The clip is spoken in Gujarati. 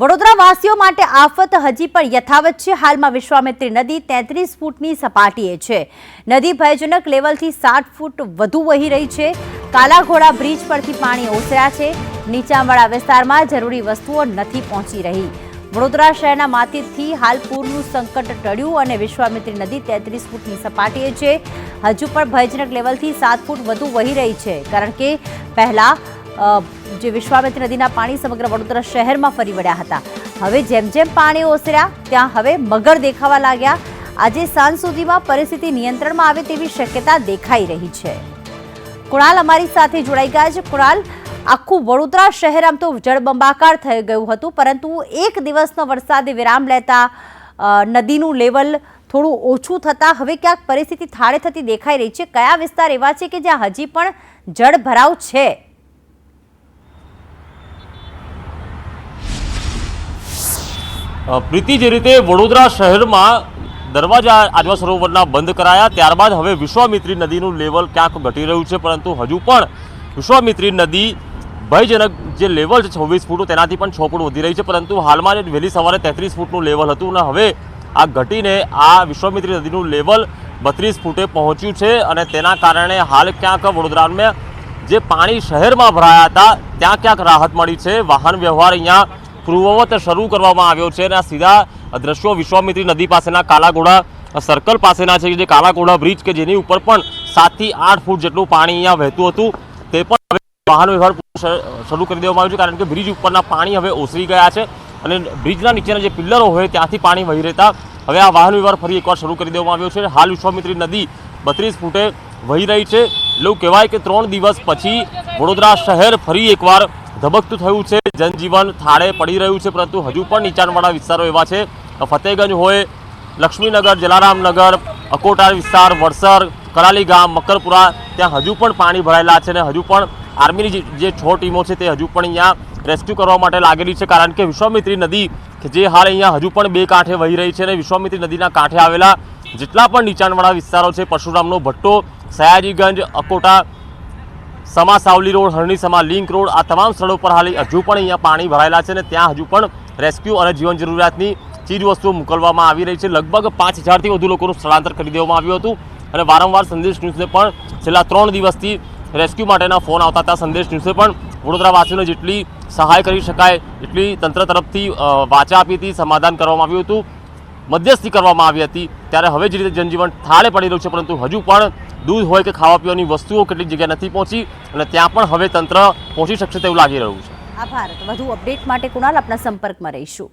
વડોદરા વાસીઓ માટે આફત હજી પણ યથાવત છે. હાલમાં વિશ્વામિત્રી નદી તેત્રીસ ફૂટની સપાટીએ છે. નદી ભયજનક લેવલથી સાત ફૂટ વધુ વહી રહી છે. કાલાઘોડા બ્રિજ પરથી પાણી ઓસર્યા છે. નીચાણવાળા વિસ્તારમાં જરૂરી વસ્તુઓ નથી પહોંચી રહી. વડોદરા શહેરના માથેથી હાલ પૂરનું સંકટ ટળ્યું અને વિશ્વામિત્રી નદી તેત્રીસ ફૂટની સપાટીએ છે. હજુ પણ ભયજનક લેવલથી સાત ફૂટ વધુ વહી રહી છે. કારણ કે પહેલા જે વિશ્વામિત્રી નદીના પાણી સમગ્ર વડોદરા શહેરમાં ફરી વળ્યા હતા. હવે જેમ જેમ પાણી ઓસર્યા, ત્યાં હવે મગર દેખાવા લાગ્યા. આજે સાંજ સુધીમાં પરિસ્થિતિ નિયંત્રણમાં આવે તેવી શક્યતા દેખાઈ રહી છે. કુણાલ અમારી સાથે જોડાઈ ગયા છે. કુણાલ, આખું વડોદરા શહેર આમ તો જળબંબાકાર થઈ ગયું હતું, પરંતુ એક દિવસનો વરસાદે વિરામ લેતા નદીનું લેવલ થોડું ઓછું થતાં હવે ક્યાંક પરિસ્થિતિ થાળે થતી દેખાઈ રહી છે. કયા વિસ્તાર એવા છે કે જ્યાં હજી પણ જળ ભરાવ છે? પ્રીતિ, જે રીતે વડોદરા શહેરમાં દરવાજા આજવા સરોવરના બંધ કરાયા, ત્યારબાદ હવે વિશ્વામિત્રી નદીનું લેવલ ક્યાંક ઘટી રહ્યું છે, પરંતુ હજુ પણ વિશ્વામિત્રી નદી ભયજનક જે લેવલ છે, છવ્વીસ ફૂટનું તેનાથી પણ છ ફૂટ વધી રહી છે, પરંતુ હાલમાં જે વહેલી સવારે તેત્રીસ ફૂટનું લેવલ હતું અને હવે આ ઘટીને આ વિશ્વામિત્રી નદીનું લેવલ બત્રીસ ફૂટે પહોંચ્યું છે અને તેના કારણે હાલ ક્યાંક વડોદરામાં જે પાણી શહેરમાં ભરાયા હતા, ત્યાં ક્યાંક રાહત મળી છે. વાહન વ્યવહાર અહીંયા પૂર્વવત શરૂ કરવામાં આવ્યો છે અને આ સીધા દ્રશ્યો વિશ્વામિત્રી નદી પાસેના કાલાઘોડા સર્કલ પાસેના છે જે કાલાઘોડા બ્રિજ કે જેની ઉપર પણ સાતથી આઠ ફૂટ જેટલું પાણી અહીંયા વહેતું હતું, તે પણ હવે વાહન વ્યવહાર શરૂ કરી દેવામાં આવ્યું છે કારણ કે બ્રિજ ઉપરના પાણી હવે ઓસરી ગયા છે અને બ્રિજના નીચેના જે પિલ્લરો હોય ત્યાંથી પાણી વહી રહેતા, હવે આ વાહન વ્યવહાર ફરી એકવાર શરૂ કરી દેવામાં આવ્યો છે. હાલ વિશ્વામિત્રી નદી બત્રીસ ફૂટે વહી રહી છે. એવું કહેવાય કે ત્રણ દિવસ પછી વડોદરા શહેર ફરી એકવાર ધબકતું થયું છે. જનજીવન થાળે પડી રહ્યું છે, પરંતુ હજુ પણ નીચાણવાળા વિસ્તારો એવા છે ફતેગંજ હોય, લક્ષ્મીનગર, જલારામનગર અકોટા વિસ્તાર, વડસર, કરાલી ગામ, મકરપુરા, ત્યાં હજુ પણ પાણી ભરાયેલા છે અને હજુ પણ આર્મીની જે- છ ટીમો છે તે હજુ પણ અહીંયા રેસ્ક્યુ કરવા માટે લાગેલી છે. કારણ કે વિશ્વામિત્રી નદી કે જે હાલ અહીંયા હજુ પણ બે કાંઠે વહી રહી છે અને વિશ્વામિત્રી નદીના કાંઠે આવેલા જેટલા પણ નીચાણવાળા વિસ્તારો છે, પરશુરામનો Bhatto Sayajiganj, Akota Sama Savli road, Harni Sama link road, આ તમામ સ્થળો પર હાલ હજુ પણ અહીંયા પાણી ભરાયેલા છે અને ત્યાં હજુ પણ રેસ્ક્યુ અને જીવન જરૂરિયાતની ચીજવસ્તુઓ મોકલવામાં આવી રહી છે. લગભગ પાંચ હજારથી વધુ લોકોનું સ્થળાંતર કરી દેવામાં આવ્યું હતું અને વારંવાર સંદેશ ન્યૂઝને પણ છેલ્લા ત્રણ દિવસથી રેસ્ક્યુ માટેના ફોન આવતા હતા. સંદેશ ન્યૂઝે પણ વડોદરાવાસીઓને જેટલી સહાય કરી શકાય, એટલી તંત્ર તરફથી વાચા આપી હતી, સમાધાન કરવામાં આવ્યું હતું, મધ્યસ્થી કરવામાં આવી હતી. ત્યારે હવે જે રીતે જનજીવન થાળે પડી રહ્યું છે, પરંતુ હજુ પણ દૂધ હોય કે ખાવા પીવાની વસ્તુઓ કેટલીક જગ્યાએ નથી પહોંચી અને ત્યાં પણ હવે તંત્ર પહોંચી શકશે તેવું લાગી રહ્યું છે. આભાર. વધુ અપડેટ માટે કુણાલ આપના સંપર્કમાં રહીશું.